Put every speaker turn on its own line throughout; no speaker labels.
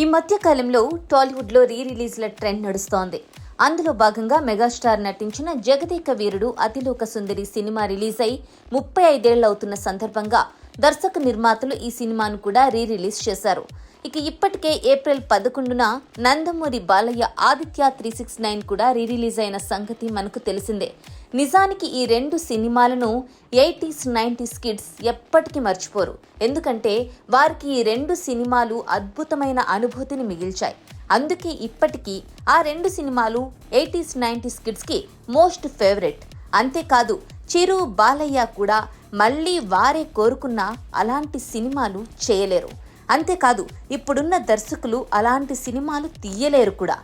ఈ మధ్య కాలంలో టాలీవుడ్లో రీ రిలీజ్ల ట్రెండ్ నడుస్తోంది. అందులో భాగంగా మెగాస్టార్ నటించిన జగదేక వీరుడు అతిలోక సుందరి సినిమా రిలీజ్ అయి ముప్పై ఐదేళ్ళవుతున్న సందర్భంగా దర్శక నిర్మాతలు ఈ సినిమాను కూడా రీ రిలీజ్ చేశారు. ఇక ఇప్పటికే ఏప్రిల్ పదకొండున Nandamuri Balayya Aditya three six nine కూడా రీ రిలీజ్ అయిన సంగతి మనకు తెలిసిందే. నిజానికి ఈ రెండు సినిమాలను ఎయిటీస్ నైంటీస్ కిడ్స్ ఎప్పటికీ మర్చిపోరు. ఎందుకంటే వారికి ఈ రెండు సినిమాలు అద్భుతమైన అనుభూతిని మిగిల్చాయి. అందుకే ఇప్పటికీ ఆ రెండు సినిమాలు ఎయిటీస్ నైంటీస్ కిడ్స్కి మోస్ట్ ఫేవరెట్. అంతేకాదు చిరు బాలయ్య కూడా మళ్ళీ వారే కోరుకున్న అలాంటి సినిమాలు చేయలేరు. అంతేకాదు ఇప్పుడున్న దర్శకులు అలాంటి సినిమాలు తీయలేరు కూడా.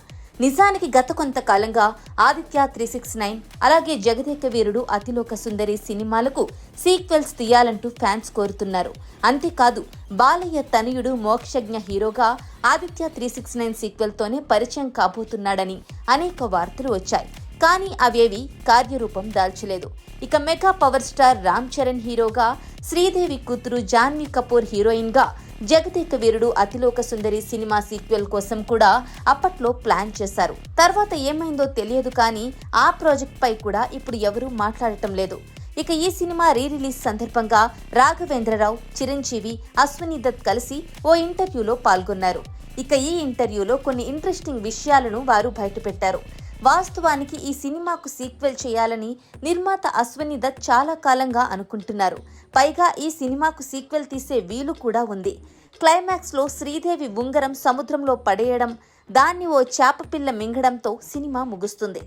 నిజానికి గత కొంతకాలంగా ఆదిత్య త్రీ సిక్స్ నైన్ అలాగే జగదేక వీరుడు అతిలోక సుందరి సినిమాలకు సీక్వెల్స్ తీయాలంటూ ఫ్యాన్స్ కోరుతున్నారు. అంతేకాదు బాలయ్య తనయుడు మోక్షజ్ఞ హీరోగా ఆదిత్య త్రీ సిక్స్ నైన్ సీక్వెల్తోనే పరిచయం కాబోతున్నాడని అనేక వార్తలు వచ్చాయి. కానీ అవేవి కార్యరూపం దాల్చలేదు. ఇక mega power star Ram Charan హీరోగా శ్రీదేవి కూతురు జాన్వీ కపూర్ హీరోయిన్గా జగదేక వీరుడు అతిలోక సుందరి సినిమా సీక్వెల్ కోసం కూడా అప్పట్లో ప్లాన్ చేశారు. తర్వాత ఏమైందో తెలియదు కానీ ఆ ప్రాజెక్ట్ పై కూడా ఇప్పుడు ఎవరూ మాట్లాడటం లేదు. ఇక ఈ సినిమా రీ రిలీజ్ సందర్భంగా రాఘవేంద్రరావు చిరంజీవి అశ్విని దత్ కలిసి ఓ ఇంటర్వ్యూలో పాల్గొన్నారు. ఇక ఈ ఇంటర్వ్యూలో కొన్ని ఇంట్రెస్టింగ్ విషయాలను వారు బయటపెట్టారు. వాస్తవానికి ఈ సినిమాకు సీక్వెల్ చేయాలని నిర్మాత అశ్వని దత్ చాలా కాలంగా అనుకుంటున్నారు. పైగా ఈ సినిమాకు సీక్వెల్ తీసే వీలు కూడా ఉంది. క్లైమాక్స్లో శ్రీదేవి ఉంగరం సముద్రంలో పడేయడం దాన్ని ఓ చేపపిల్ల మింగడంతో సినిమా ముగుస్తుంది.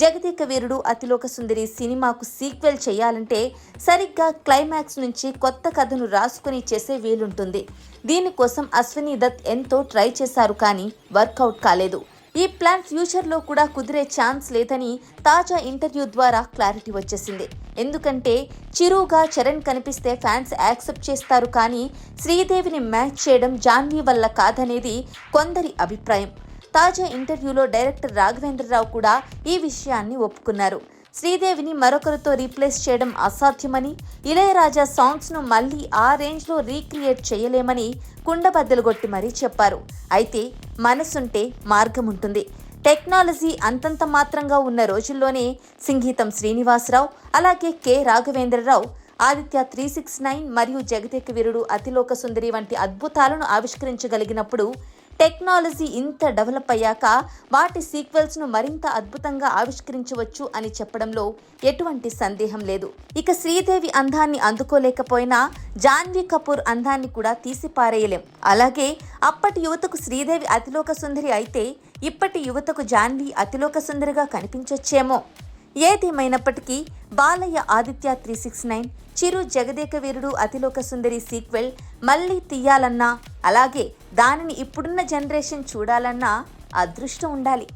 జగదేక వీరుడు అతిలోక సుందరి సినిమాకు సీక్వెల్ చేయాలంటే సరిగ్గా క్లైమాక్స్ నుంచి కొత్త కథను రాసుకుని చేసే వీలుంటుంది. దీనికోసం అశ్విని దత్ ఎంతో ట్రై చేశారు కానీ వర్కౌట్ కాలేదు. ఈ ప్లాన్ ఫ్యూచర్లో కూడా కుదిరే ఛాన్స్ లేదని తాజా ఇంటర్వ్యూ ద్వారా క్లారిటీ వచ్చేసింది. ఎందుకంటే చిరుగా చరణ్ కనిపిస్తే ఫ్యాన్స్ యాక్సెప్ట్ చేస్తారు కానీ శ్రీదేవిని మ్యాచ్ చేయడం జాన్వీ వల్ల కాదనేది కొందరి అభిప్రాయం. తాజా ఇంటర్వ్యూలో డైరెక్టర్ రాఘవేంద్రరావు కూడా ఈ విషయాన్ని ఒప్పుకున్నారు. శ్రీదేవిని మరొకరితో రీప్లేస్ చేయడం అసాధ్యమని ఇళయరాజా సాంగ్స్ను మళ్ళీ ఆ రేంజ్లో రీక్రియేట్ చేయలేమని కుండబద్దలు కొట్టి మరీ చెప్పారు. అయితే మనసుంటే మార్గం ఉంటుంది టెక్నాలజీ అంతంత మాత్రంగా ఉన్న రోజుల్లోనే సింగీతం శ్రీనివాసరావు అలాగే K Raghavendra Rao Aditya three six nine మరియు జగదేక వీరుడు అతిలోక సుందరి వంటి అద్భుతాలను ఆవిష్కరించగలిగినప్పుడు టెక్నాలజీ ఇంత డెవలప్ అయ్యాక వాటి సీక్వెల్స్ను మరింత అద్భుతంగా ఆవిష్కరించవచ్చు అని చెప్పడంలో ఎటువంటి సందేహం లేదు. ఇక శ్రీదేవి అందాన్ని అందుకోలేకపోయినా జాన్వీ కపూర్ అందాన్ని కూడా తీసిపారేయలేం. అలాగే అప్పటి యువతకు శ్రీదేవి అతిలోక సుందరి అయితే ఇప్పటి యువతకు జాన్వీ అతిలోక సుందరిగా కనిపించొచ్చేమో. ఏదేమైనప్పటికీ Balayya Aditya three six nine Chiru Jagadeka Veerudu Atiloka Sundari sequel మళ్ళీ తీయాలన్నా అలాగే దానిని ఇప్పుడున్న జనరేషన్ చూడాలన్నా అదృష్టం ఉండాలి.